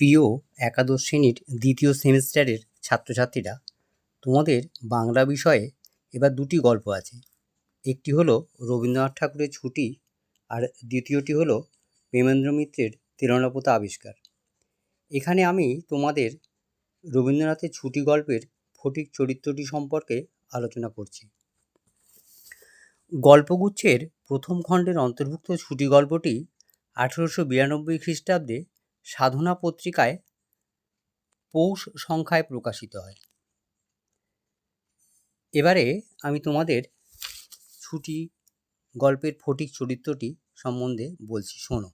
প্রিয় একাদশ শ্রেণির দ্বিতীয় সেমিস্টারের ছাত্রছাত্রীরা, তোমাদের বাংলা বিষয়ে এবার দুটি গল্প আছে। একটি হলো রবীন্দ্রনাথ ঠাকুরের ছুটি আর দ্বিতীয়টি হলো প্রেমেন্দ্র মিত্রের তেরনাপোতা আবিষ্কার। এখানে আমি তোমাদের রবীন্দ্রনাথের ছুটি গল্পের ফটিক চরিত্রটি সম্পর্কে আলোচনা করছি। গল্পগুচ্ছের প্রথম খণ্ডের অন্তর্ভুক্ত ছুটি গল্পটি আঠেরোশো বিরানব্বই খ্রিস্টাব্দে সাধনা পত্রিকায় পৌষ সংখ্যায় প্রকাশিত হয়। এবারে আমি তোমাদের ছুটি গল্পের ফটিক চরিত্রটি সম্বন্ধে বলছি, শোনো।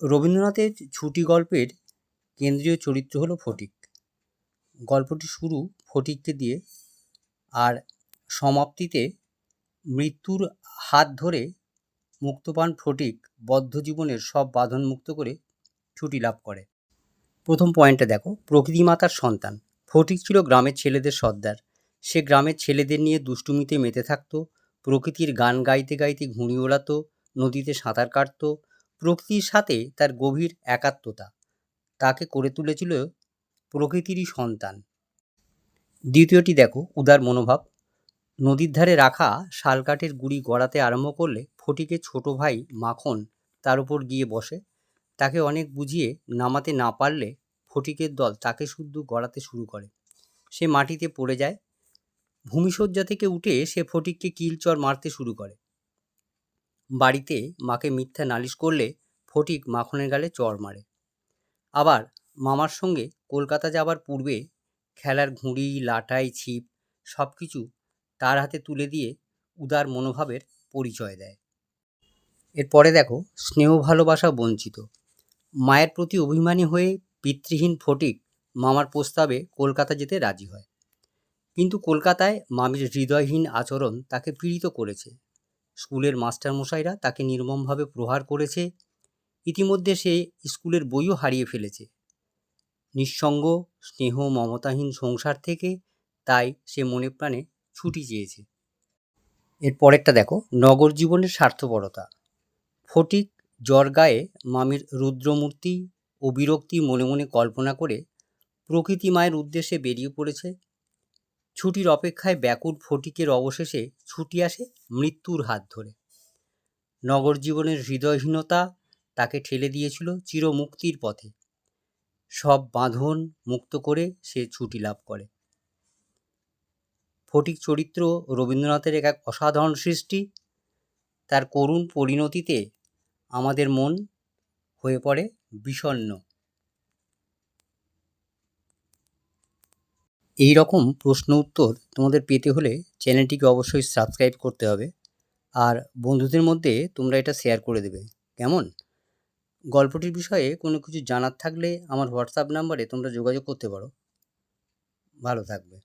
রবীন্দ্রনাথের ছুটি গল্পের কেন্দ্রীয় চরিত্র হলো ফটিক। গল্পটি শুরু ফটিককে দিয়ে আর সমাপ্তিতে মৃত্যুর হাত ধরে মুক্তপান ফটিক বদ্ধ জীবনের সব বাঁধন মুক্ত করে ছুটি লাভ করে। প্রথম পয়েন্টটা দেখো, প্রকৃতি মাতার সন্তান। ফটিক ছিল গ্রামের ছেলেদের সর্দার। সে গ্রামের ছেলেদের নিয়ে দুষ্টুমিতে মেতে থাকতো, প্রকৃতির গান গাইতে গাইতে ঘুড়ি ওড়াতো, নদীতে সাঁতার কাটতো, প্রকৃতির সাথে তার গভীর একাত্মতা। তাকে করে তুলেছিল প্রকৃতিরই সন্তান। দ্বিতীয়টি দেখো, উদার মনোভাব। নদীর ধারে রাখা শালকাঠের গুড়ি গড়াতে আরম্ভ করলে ফটিকের ছোট ভাই মাখন তার উপর গিয়ে বসে। তাকে অনেক বুঝিয়ে নামাতে না পারলে ফটিকের দল তাকে শুদ্ধ গড়াতে শুরু করে। সে মাটিতে পড়ে যায়। ভূমিশয্যা থেকে উঠে সে ফটিককে কিলচর মারতে শুরু করে। বাড়িতে মাকে মিথ্যা নালিশ করলে ফটিক মাখনের গালে চর মারে। আবার মামার সঙ্গে কলকাতা যাবার পূর্বে খেলার ঘুড়ি, লাটাই, ছিপ সব কিছু তার হাতে তুলে দিয়ে উদার মনোভাবের পরিচয় দেয়। এরপরে দেখো, স্নেহ ভালোবাসা বঞ্চিত। মায়ের প্রতি অভিমানী হয়ে পিতৃহীন ফটিক মামার প্রস্তাবে কলকাতা যেতে রাজি হয়। কিন্তু কলকাতায় মামির হৃদয়হীন আচরণ তাকে পীড়িত করেছে। স্কুলের মাস্টারমশাইরা তাকে নির্মমভাবে প্রহার করেছে। ইতিমধ্যে সে স্কুলের বইও হারিয়ে ফেলেছে। নিঃসঙ্গ, স্নেহ, মমতাহীন সংসার থেকে তাই সে মনে প্রাণে ছুটি চেয়েছে। এর পরেরটা দেখো, নগর জীবনের স্বার্থপরতা। ফটিক জ্বর গায়ে মামির রুদ্রমূর্তি ও বিরক্তি মনে মনে কল্পনা করে প্রকৃতি মায়ের উদ্দেশ্যে বেরিয়ে পড়েছে। ছুটির অপেক্ষায় ব্যাকুল ফটিকের অবশেষে ছুটি আসে মৃত্যুর হাত ধরে। নগর জীবনের হৃদয়হীনতা তাকে ঠেলে দিয়েছিল চিরমুক্তির পথে। সব বাঁধন মুক্ত করে সে ছুটি লাভ করে। ফটিক চরিত্র রবীন্দ্রনাথের এক অসাধারণ সৃষ্টি। তার করুণ পরিণতিতে আমাদের মন হয়ে পড়ে বিষণ্ন এই রকম প্রশ্ন উত্তর তোমাদের পেতে হলে চ্যানেলটিকে অবশ্যই সাবস্ক্রাইব করতে হবে। আর বন্ধুদের মধ্যে তোমরা এটা শেয়ার করে দেবে। কেমন? গল্পটির বিষয়ে কোনো কিছু জানার থাকলে আমার হোয়াটসঅ্যাপ নাম্বারে তোমরা যোগাযোগ করতে পারো। ভালো থাকবে।